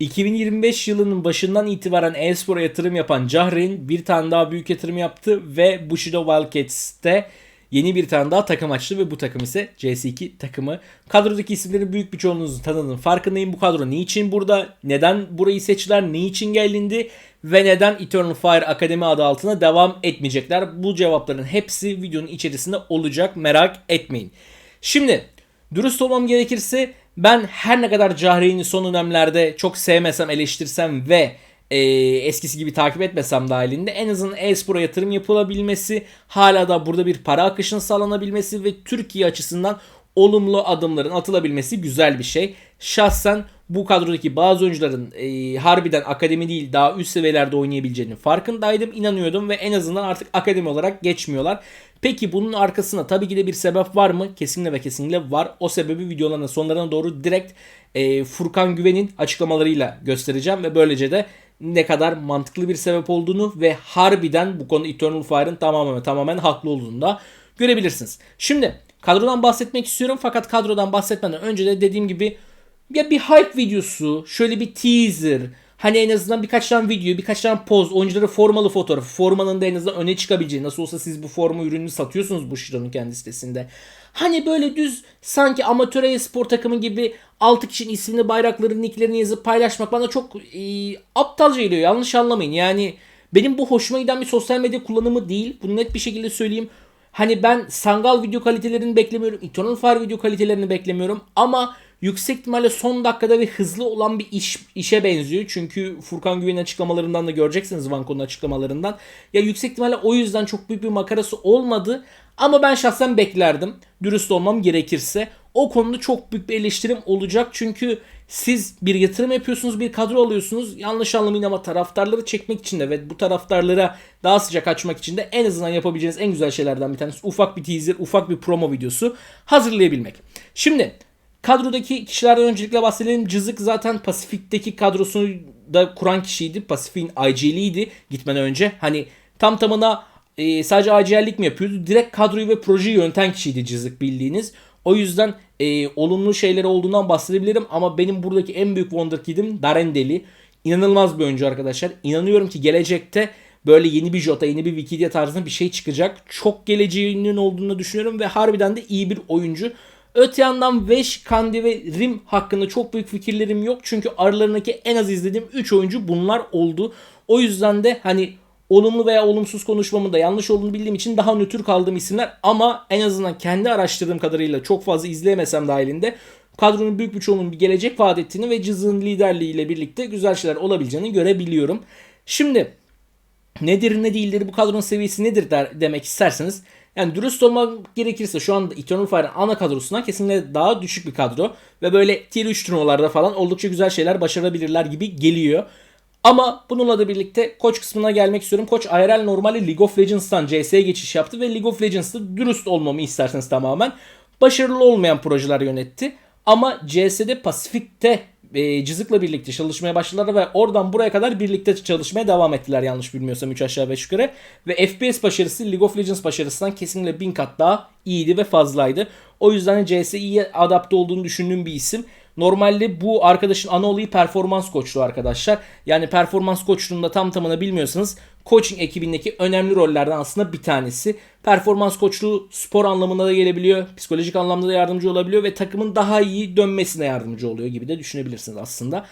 2025 yılının başından itibaren e-spora yatırım yapan Cahreyn bir tane daha büyük yatırım yaptı ve Bushido Wildcats'te yeni bir tane daha takım açtı ve bu takım ise CS2 takımı. Kadrodaki isimlerin büyük bir çoğunluğunuzun tanıdığının farkındayım. Bu kadro niçin burada? Neden burayı seçtiler? Ne için gelindi? Ve neden Eternal Fire Akademi adı altına devam etmeyecekler? Bu cevapların hepsi videonun içerisinde olacak. Merak etmeyin. Şimdi dürüst olmam gerekirse ben her ne kadar Cahreyn'i son dönemlerde çok sevmesem, eleştirsem ve e, eskisi gibi takip etmesem dahilinde en azından e-spora yatırım yapılabilmesi, hala da burada bir para akışının sağlanabilmesi ve Türkiye açısından olumlu adımların atılabilmesi güzel bir şey. Şahsen bu kadrodaki bazı oyuncuların e, harbiden akademi değil daha üst seviyelerde oynayabileceğini farkındaydım, inanıyordum ve en azından artık akademi olarak geçmiyorlar. Peki bunun arkasında tabii ki de bir sebep var mı? Kesinlikle ve kesinlikle var. O sebebi videoların sonlarına doğru direkt e, Furkan Güven'in açıklamalarıyla göstereceğim ve böylece de ne kadar mantıklı bir sebep olduğunu ve harbiden bu konuda Eternal Fire'ın tamamen tamamen haklı olduğunu da görebilirsiniz. Şimdi kadrodan bahsetmek istiyorum fakat kadrodan bahsetmeden önce de dediğim gibi ya bir hype videosu, şöyle bir teaser, Hani en azından birkaç tane video, birkaç tane poz, oyuncuları formalı fotoğrafı, formanın da en azından öne çıkabileceği. Nasıl olsa siz bu forma ürününü satıyorsunuz bu Şiro'nun kendi sitesinde. Hani böyle düz sanki amatör e-spor takımı gibi 6 kişinin ismini, bayrakları, nicklerini yazıp paylaşmak bana çok e, aptalca geliyor. Yanlış anlamayın. Yani benim bu hoşuma giden bir sosyal medya kullanımı değil. Bunu net bir şekilde söyleyeyim. Hani ben Sangal video kalitelerini beklemiyorum. Eternal Fire video kalitelerini beklemiyorum. Ama yüksek ihtimalle son dakikada ve hızlı olan bir iş işe benziyor. Çünkü Furkan Güven'in açıklamalarından da göreceksiniz Vanko'nun açıklamalarından. Ya yüksek ihtimalle o yüzden çok büyük bir makarası olmadı. Ama ben şahsen beklerdim. Dürüst olmam gerekirse. O konuda çok büyük bir eleştirim olacak. Çünkü siz bir yatırım yapıyorsunuz, bir kadro alıyorsunuz. Yanlış anlamayın ama taraftarları çekmek için de ve bu taraftarlara daha sıcak açmak için de en azından yapabileceğiniz en güzel şeylerden bir tanesi ufak bir teaser, ufak bir promo videosu hazırlayabilmek. Şimdi Kadrodaki kişilerden öncelikle bahsedelim. Cızık zaten Pasifik'teki kadrosunu da kuran kişiydi. Pasifik'in IGL'iydi gitmeden önce. Hani tam tamına e, sadece IGL'lik mi yapıyordu? Direkt kadroyu ve projeyi yöneten kişiydi Cızık bildiğiniz. O yüzden e, olumlu şeyleri olduğundan bahsedebilirim. Ama benim buradaki en büyük wonderkid'im Darendeli. İnanılmaz bir oyuncu arkadaşlar. İnanıyorum ki gelecekte böyle yeni bir Jota, yeni bir Wikidia tarzında bir şey çıkacak. Çok geleceğinin olduğunu düşünüyorum ve harbiden de iyi bir oyuncu. Öte yandan Veş, Kandi ve Rim hakkında çok büyük fikirlerim yok. Çünkü aralarındaki en az izlediğim 3 oyuncu bunlar oldu. O yüzden de hani olumlu veya olumsuz konuşmamın da yanlış olduğunu bildiğim için daha nötr kaldığım isimler ama en azından kendi araştırdığım kadarıyla çok fazla izleyemesem dahilinde kadronun büyük bir çoğunluğun bir gelecek vaat ettiğini ve Cız'ın liderliğiyle birlikte güzel şeyler olabileceğini görebiliyorum. Şimdi nedir ne değildir bu kadronun seviyesi nedir der, demek isterseniz yani dürüst olmak gerekirse şu anda Eternal Fire'ın ana kadrosundan kesinlikle daha düşük bir kadro. Ve böyle tier 3 turnuvalarda falan oldukça güzel şeyler başarabilirler gibi geliyor. Ama bununla da birlikte koç kısmına gelmek istiyorum. Koç IRL normalde League of Legends'tan CS'ye geçiş yaptı ve League of Legends'ta dürüst olmamı isterseniz tamamen başarılı olmayan projeler yönetti. Ama CS'de Pasifik'te e, Cızık'la birlikte çalışmaya başladılar ve oradan buraya kadar birlikte çalışmaya devam ettiler yanlış bilmiyorsam 3 aşağı 5 yukarı. Ve FPS başarısı League of Legends başarısından kesinlikle bin kat daha iyiydi ve fazlaydı. O yüzden CS'ye iyi adapte olduğunu düşündüğüm bir isim. Normalde bu arkadaşın ana olayı performans koçluğu arkadaşlar. Yani performans koçluğunda tam tamına bilmiyorsanız coaching ekibindeki önemli rollerden aslında bir tanesi. Performans koçluğu spor anlamında da gelebiliyor. Psikolojik anlamda da yardımcı olabiliyor ve takımın daha iyi dönmesine yardımcı oluyor gibi de düşünebilirsiniz aslında.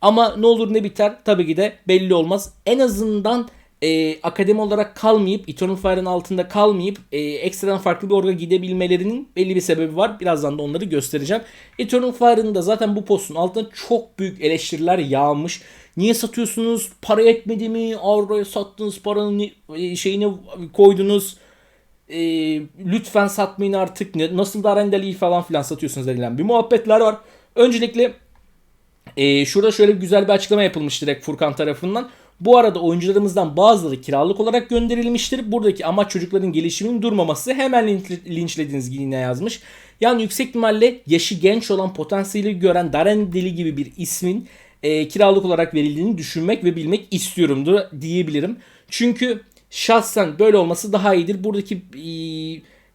Ama ne olur ne biter tabii ki de belli olmaz. En azından e, akademi olarak kalmayıp Eternal Fire'ın altında kalmayıp e, ekstradan farklı bir orga gidebilmelerinin belli bir sebebi var. Birazdan da onları göstereceğim. Eternal Fire'ın da zaten bu postun altına çok büyük eleştiriler yağmış. Niye satıyorsunuz? Para etmedi mi? Avro'ya sattınız paranın e, şeyini koydunuz. E, lütfen satmayın artık. Nasıl da Rendeli'yi falan filan satıyorsunuz denilen bir muhabbetler var. Öncelikle e, şurada şöyle güzel bir açıklama yapılmış direkt Furkan tarafından. Bu arada oyuncularımızdan bazıları kiralık olarak gönderilmiştir. Buradaki amaç çocukların gelişiminin durmaması. Hemen linçlediğiniz yine yazmış. Yani yüksek ihtimalle yaşı genç olan potansiyeli gören Darren Deli gibi bir ismin e, kiralık olarak verildiğini düşünmek ve bilmek istiyorumdur diyebilirim. Çünkü şahsen böyle olması daha iyidir. Buradaki e,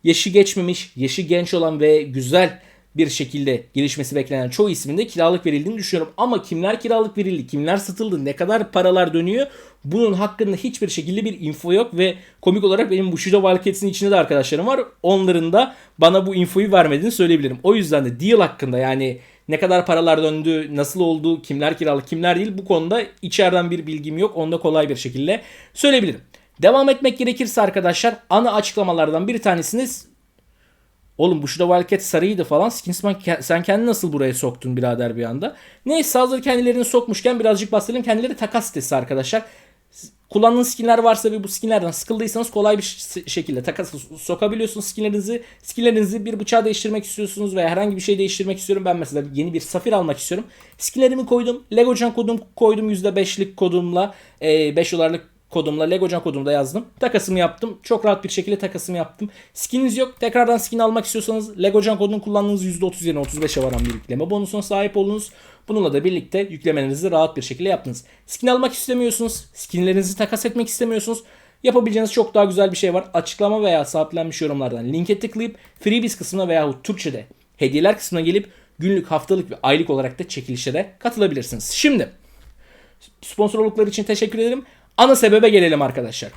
yaşı geçmemiş, yaşı genç olan ve güzel bir şekilde gelişmesi beklenen çoğu ismin de kiralık verildiğini düşünüyorum. Ama kimler kiralık verildi, kimler satıldı, ne kadar paralar dönüyor bunun hakkında hiçbir şekilde bir info yok ve komik olarak benim Bushido Wildcats'in içinde de arkadaşlarım var. Onların da bana bu infoyu vermediğini söyleyebilirim. O yüzden de deal hakkında yani ne kadar paralar döndü, nasıl oldu, kimler kiralık, kimler değil bu konuda içeriden bir bilgim yok. Onu da kolay bir şekilde söyleyebilirim. Devam etmek gerekirse arkadaşlar ana açıklamalardan bir tanesiniz Oğlum bu şurada Wildcat sarıydı falan. Skinsman sen kendini nasıl buraya soktun birader bir anda? Neyse hazır kendilerini sokmuşken birazcık bahsedelim. Kendileri takas sitesi arkadaşlar. Kullandığınız skinler varsa ve bu skinlerden sıkıldıysanız kolay bir şekilde takas sokabiliyorsunuz skinlerinizi. Skinlerinizi bir bıçağı değiştirmek istiyorsunuz veya herhangi bir şey değiştirmek istiyorum. Ben mesela yeni bir safir almak istiyorum. Skinlerimi koydum. Legocan kodum koydum %5'lik kodumla. 5 dolarlık kodumla Legocan kodumda yazdım. Takasımı yaptım. Çok rahat bir şekilde takasımı yaptım. Skininiz yok. Tekrardan skin almak istiyorsanız Legocan kodunu kullandığınız %30 yerine 35'e varan bir yükleme bonusuna sahip oldunuz. Bununla da birlikte yüklemelerinizi rahat bir şekilde yaptınız. Skin almak istemiyorsunuz. Skinlerinizi takas etmek istemiyorsunuz. Yapabileceğiniz çok daha güzel bir şey var. Açıklama veya sabitlenmiş yorumlardan linke tıklayıp freebies kısmına veya Türkçe'de hediyeler kısmına gelip günlük, haftalık ve aylık olarak da çekilişlere katılabilirsiniz. Şimdi sponsor oldukları için teşekkür ederim. Ana sebebe gelelim arkadaşlar.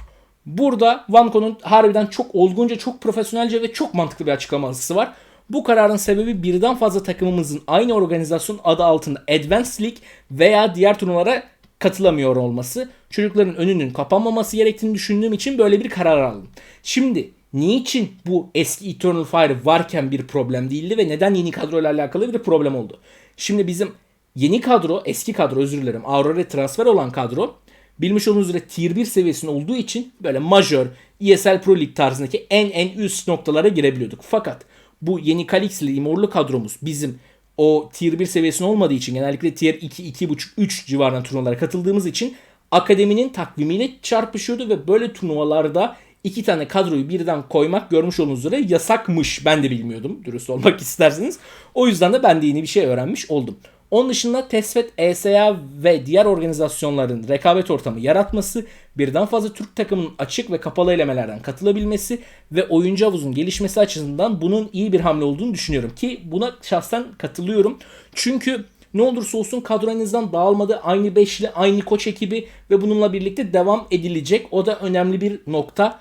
Burada Vanco'nun harbiden çok olgunca, çok profesyonelce ve çok mantıklı bir açıklaması var. Bu kararın sebebi birden fazla takımımızın aynı organizasyon adı altında Advanced League veya diğer turnuvalara katılamıyor olması. Çocukların önünün kapanmaması gerektiğini düşündüğüm için böyle bir karar aldım. Şimdi niçin bu eski Eternal Fire varken bir problem değildi ve neden yeni kadroyla alakalı bir problem oldu? Şimdi bizim yeni kadro, eski kadro özür dilerim. Aurora'ya transfer olan kadro bilmiş olduğunuz üzere tier 1 seviyesinde olduğu için böyle majör, ESL Pro League tarzındaki en en üst noktalara girebiliyorduk. Fakat bu yeni Kalix'li imorlu kadromuz bizim o tier 1 seviyesinde olmadığı için genellikle tier 2, 2.5, 3 civarında turnuvalara katıldığımız için akademinin takvimiyle çarpışıyordu ve böyle turnuvalarda iki tane kadroyu birden koymak görmüş olduğunuz üzere yasakmış. Ben de bilmiyordum dürüst olmak isterseniz. O yüzden de ben de yeni bir şey öğrenmiş oldum. Onun dışında TESFET, ESA ve diğer organizasyonların rekabet ortamı yaratması, birden fazla Türk takımının açık ve kapalı elemelerden katılabilmesi ve oyuncu havuzun gelişmesi açısından bunun iyi bir hamle olduğunu düşünüyorum. Ki buna şahsen katılıyorum. Çünkü ne olursa olsun kadronuzdan dağılmadı. Aynı beşli, aynı koç ekibi ve bununla birlikte devam edilecek. O da önemli bir nokta.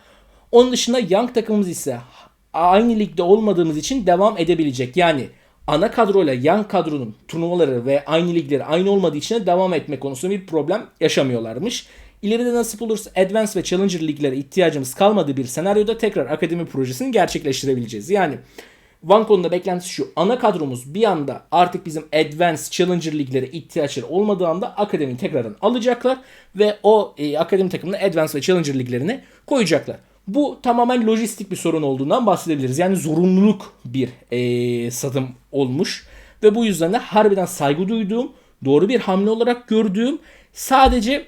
Onun dışında Young takımımız ise aynı ligde olmadığımız için devam edebilecek. Yani ana kadroyla yan kadronun turnuvaları ve aynı ligleri aynı olmadığı için de devam etme konusunda bir problem yaşamıyorlarmış. İleride nasip olursa Advance ve Challenger liglere ihtiyacımız kalmadığı bir senaryoda tekrar akademi projesini gerçekleştirebileceğiz. Yani Vanco'nun da beklentisi şu. Ana kadromuz bir anda artık bizim Advance Challenger liglere ihtiyaçları olmadığı anda akademiyi tekrardan alacaklar ve o e, akademi takımını Advance ve Challenger liglerine koyacaklar. Bu tamamen lojistik bir sorun olduğundan bahsedebiliriz. Yani zorunluluk bir e, sadım olmuş. Ve bu yüzden de harbiden saygı duyduğum, doğru bir hamle olarak gördüğüm sadece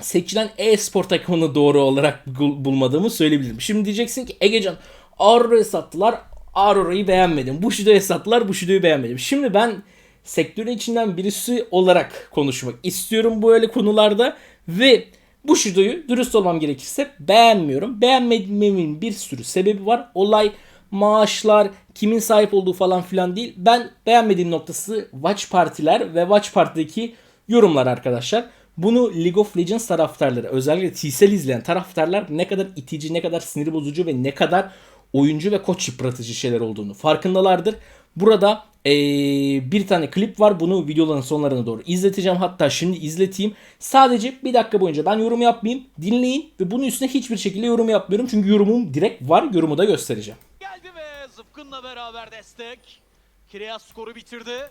seçilen e-spor takımını doğru olarak bul- bulmadığımı söyleyebilirim. Şimdi diyeceksin ki Egecan Aurora'yı sattılar. Aurora'yı beğenmedim. Bushido'yu sattılar. Bushido'yu beğenmedim. Şimdi ben sektörün içinden birisi olarak konuşmak istiyorum bu öyle konularda ve Bushido'yu dürüst olmam gerekirse beğenmiyorum. Beğenmememin bir sürü sebebi var. Olay maaşlar, kimin sahip olduğu falan filan değil. Ben beğenmediğim noktası Watch Partiler ve Watch Party'deki yorumlar arkadaşlar. Bunu League of Legends taraftarları özellikle TCL izleyen taraftarlar ne kadar itici, ne kadar sinir bozucu ve ne kadar oyuncu ve koç yıpratıcı şeyler olduğunu farkındalardır. Burada ee, bir tane klip var. Bunu videoların sonlarına doğru izleteceğim. Hatta şimdi izleteyim. Sadece bir dakika boyunca ben yorum yapmayayım. Dinleyin ve bunun üstüne hiçbir şekilde yorum yapmıyorum. Çünkü yorumum direkt var. Yorumu da göstereceğim. Geldi ve Zıpkın'la beraber destek. Kireas skoru bitirdi.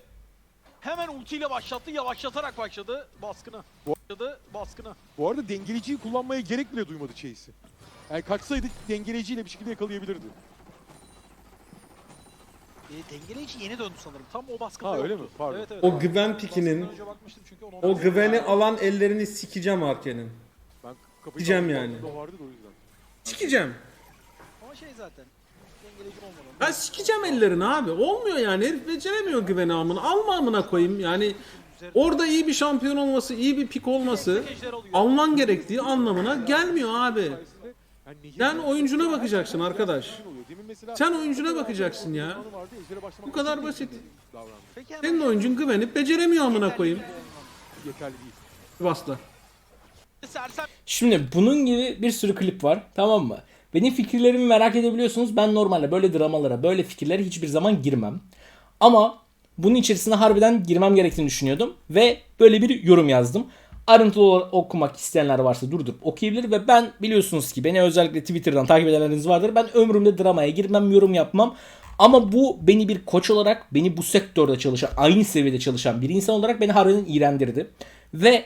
Hemen ultiyle başlattı, yavaşlatarak başladı baskına. Başladı baskına. Bu arada dengeleciyi kullanmaya gerek bile duymadı Chase'i. Yani kaçsaydı dengeleciyle bir şekilde yakalayabilirdi. E, dengeleyici yeni döndü sanırım. Tam o baskıda Ha, yoktu. öyle mi? Pardon. Evet, evet. O baskından pikinin- önce bakmıştım çünkü onu- O güveni alan ellerini sikeceğim Arken'in. Ben kapıyı Diyeceğim kapattım, yani. O vardı da o yüzden. Sikeceğim. Ama şey zaten. Dengeleyici olmadan. Ben sikeceğim ellerini abi. Olmuyor yani. Herif beceremiyor güveni amına. Alma amına koyayım. Yani orada iyi bir şampiyon olması, iyi bir pik olması alman gerektiği anlamına gelmiyor abi. Fenix'in oyuncuna bakacaksın arkadaş. Sen oyuncuna bakacaksın ya. Bu kadar basit. Senin oyuncun güvenip beceremiyor amına koyayım. Yeterli değil. Vasla. Şimdi bunun gibi bir sürü klip var tamam mı? Benim fikirlerimi merak edebiliyorsunuz. Ben normalde böyle dramalara, böyle fikirlere hiçbir zaman girmem. Ama bunun içerisine harbiden girmem gerektiğini düşünüyordum. Ve böyle bir yorum yazdım. Ayrıntılı okumak isteyenler varsa durdurup okuyabilir. Ve ben biliyorsunuz ki beni özellikle Twitter'dan takip edenleriniz vardır. Ben ömrümde dramaya girmem, yorum yapmam. Ama bu beni bir koç olarak, beni bu sektörde çalışan, aynı seviyede çalışan bir insan olarak beni harbiden iğrendirdi. Ve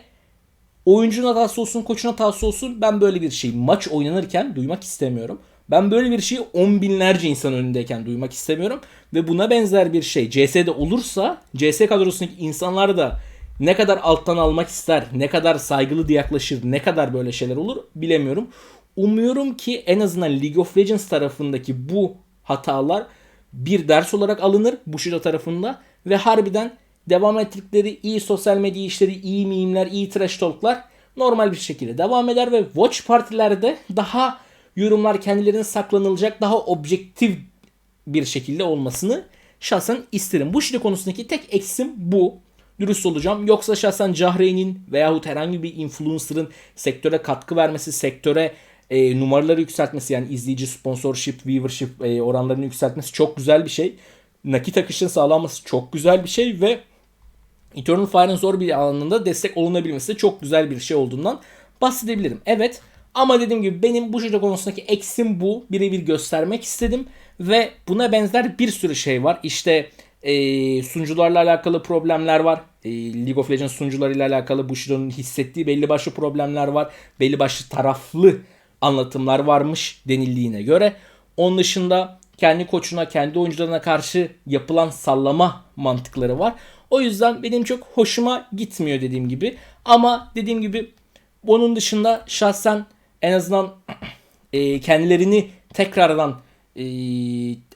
oyuncunun hatası olsun, koçun hatası olsun ben böyle bir şey maç oynanırken duymak istemiyorum. Ben böyle bir şeyi on binlerce insan önündeyken duymak istemiyorum. Ve buna benzer bir şey CS'de olursa CS kadrosundaki insanlar da ne kadar alttan almak ister, ne kadar saygılı diye yaklaşır, ne kadar böyle şeyler olur bilemiyorum. Umuyorum ki en azından League of Legends tarafındaki bu hatalar bir ders olarak alınır Bushido tarafında ve harbiden devam ettikleri iyi sosyal medya işleri, iyi mimler, iyi trash talklar normal bir şekilde devam eder ve watch partilerde daha yorumlar kendilerine saklanılacak, daha objektif bir şekilde olmasını şahsen isterim. Bushido konusundaki tek eksim bu. Dürüst olacağım. Yoksa şahsen Cahreyn'in veyahut herhangi bir influencer'ın sektöre katkı vermesi, sektöre e, numaraları yükseltmesi yani izleyici sponsorship, viewership e, oranlarını yükseltmesi çok güzel bir şey. Nakit akışının sağlanması çok güzel bir şey ve Eternal Fire'ın zor bir alanında destek olunabilmesi de çok güzel bir şey olduğundan bahsedebilirim. Evet ama dediğim gibi benim bu Judo konusundaki eksim bu. Birebir göstermek istedim. Ve buna benzer bir sürü şey var. İşte e, sunucularla alakalı problemler var. E, League of Legends sunucularıyla alakalı Bushido'nun hissettiği belli başlı problemler var. Belli başlı taraflı anlatımlar varmış denildiğine göre. Onun dışında kendi koçuna, kendi oyuncularına karşı yapılan sallama mantıkları var. O yüzden benim çok hoşuma gitmiyor dediğim gibi. Ama dediğim gibi onun dışında şahsen en azından e, kendilerini tekrardan e,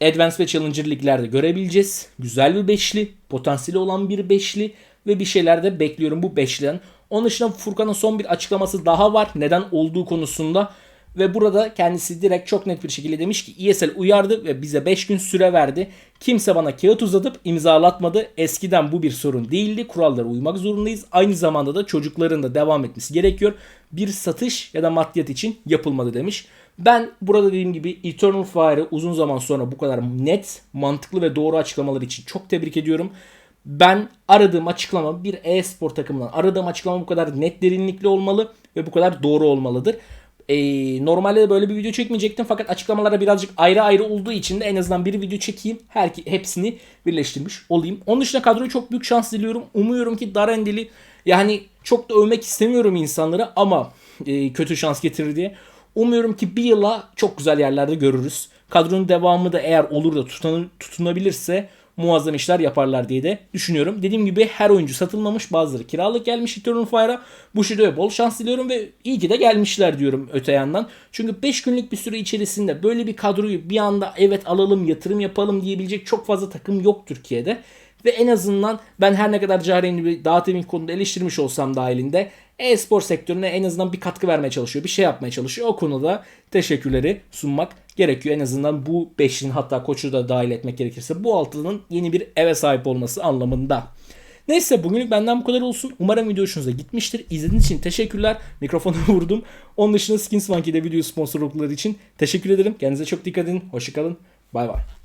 Advance ve Challenger liglerde görebileceğiz. Güzel bir beşli, potansiyeli olan bir beşli ve bir şeyler de bekliyorum bu beşliden. Onun dışında Furkan'ın son bir açıklaması daha var. Neden olduğu konusunda. Ve burada kendisi direkt çok net bir şekilde demiş ki ESL uyardı ve bize 5 gün süre verdi. Kimse bana kağıt uzatıp imzalatmadı. Eskiden bu bir sorun değildi. Kurallara uymak zorundayız. Aynı zamanda da çocukların da devam etmesi gerekiyor. Bir satış ya da maddiyat için yapılmadı demiş. Ben burada dediğim gibi Eternal Fire'ı uzun zaman sonra bu kadar net, mantıklı ve doğru açıklamalar için çok tebrik ediyorum. Ben aradığım açıklama bir e-spor takımından aradığım açıklama bu kadar net derinlikli olmalı ve bu kadar doğru olmalıdır. Ee, normalde de böyle bir video çekmeyecektim fakat açıklamalara birazcık ayrı ayrı olduğu için de en azından bir video çekeyim. Her hepsini birleştirmiş olayım. Onun dışında kadroya çok büyük şans diliyorum. Umuyorum ki Darendeli yani çok da övmek istemiyorum insanları ama e, kötü şans getirir diye. Umuyorum ki bir yıla çok güzel yerlerde görürüz. Kadronun devamı da eğer olur da tutan, tutunabilirse muazzam işler yaparlar diye de düşünüyorum. Dediğim gibi her oyuncu satılmamış bazıları kiralık gelmiş Eternal Fire'a. Bu şuraya bol şans diliyorum ve iyi ki de gelmişler diyorum öte yandan. Çünkü 5 günlük bir süre içerisinde böyle bir kadroyu bir anda evet alalım yatırım yapalım diyebilecek çok fazla takım yok Türkiye'de. Ve en azından ben her ne kadar Cahreyn'i daha temin konuda eleştirmiş olsam dahilinde e-spor sektörüne en azından bir katkı vermeye çalışıyor. Bir şey yapmaya çalışıyor. O konuda teşekkürleri sunmak gerekiyor. En azından bu beşlinin hatta koçu da dahil etmek gerekirse bu altının yeni bir eve sahip olması anlamında. Neyse bugünlük benden bu kadar olsun. Umarım video hoşunuza gitmiştir. İzlediğiniz için teşekkürler. Mikrofonu vurdum. Onun dışında Skins Monkey'de video sponsorlukları için teşekkür ederim. Kendinize çok dikkat edin. Hoşçakalın. Bay bay.